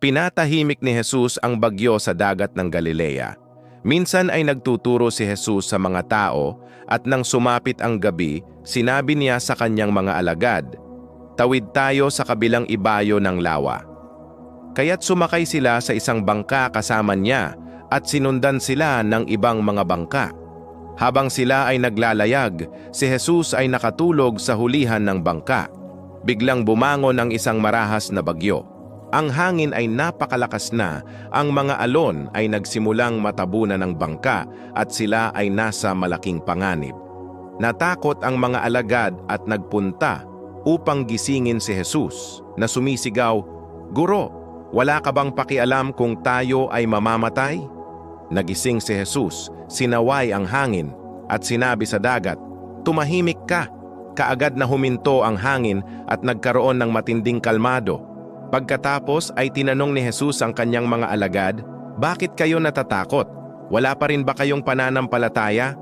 Pinatahimik ni Jesus ang bagyo sa dagat ng Galilea. Minsan ay nagtuturo si Jesus sa mga tao at nang sumapit ang gabi, sinabi niya sa kanyang mga alagad, Tawid tayo sa kabilang ibayo ng lawa. Kaya't sumakay sila sa isang bangka kasama niya at sinundan sila ng ibang mga bangka. Habang sila ay naglalayag, si Jesus ay nakatulog sa hulihan ng bangka. Biglang bumangon ang isang marahas na bagyo. Ang hangin ay napakalakas na, ang mga alon ay nagsimulang matabunan ng bangka at sila ay nasa malaking panganib. Natakot ang mga alagad at nagpunta upang gisingin si Jesus na sumisigaw, Guro, wala ka bang pakialam kung tayo ay mamamatay? Nagising si Jesus, sinaway ang hangin at sinabi sa dagat, Tumahimik ka! Kaagad na huminto ang hangin at nagkaroon ng matinding kalmado. Pagkatapos ay tinanong ni Jesus ang kanyang mga alagad, Bakit kayo natatakot? Wala pa rin ba kayong pananampalataya?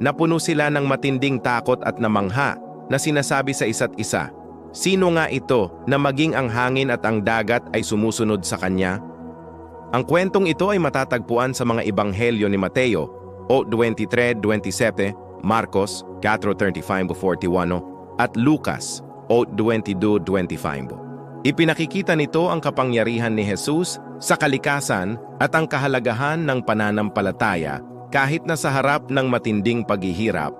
Napuno sila ng matinding takot at namangha na sinasabi sa isa't isa, Sino nga ito na maging ang hangin at ang dagat ay sumusunod sa kanya? Ang kwentong ito ay matatagpuan sa mga ebanghelyo ni Mateo o 23:27, Marcos 4:35-41 at Lucas o 22:25. Ipinakikita nito ang kapangyarihan ni Jesus sa kalikasan at ang kahalagahan ng pananampalataya kahit na sa harap ng matinding paghihirap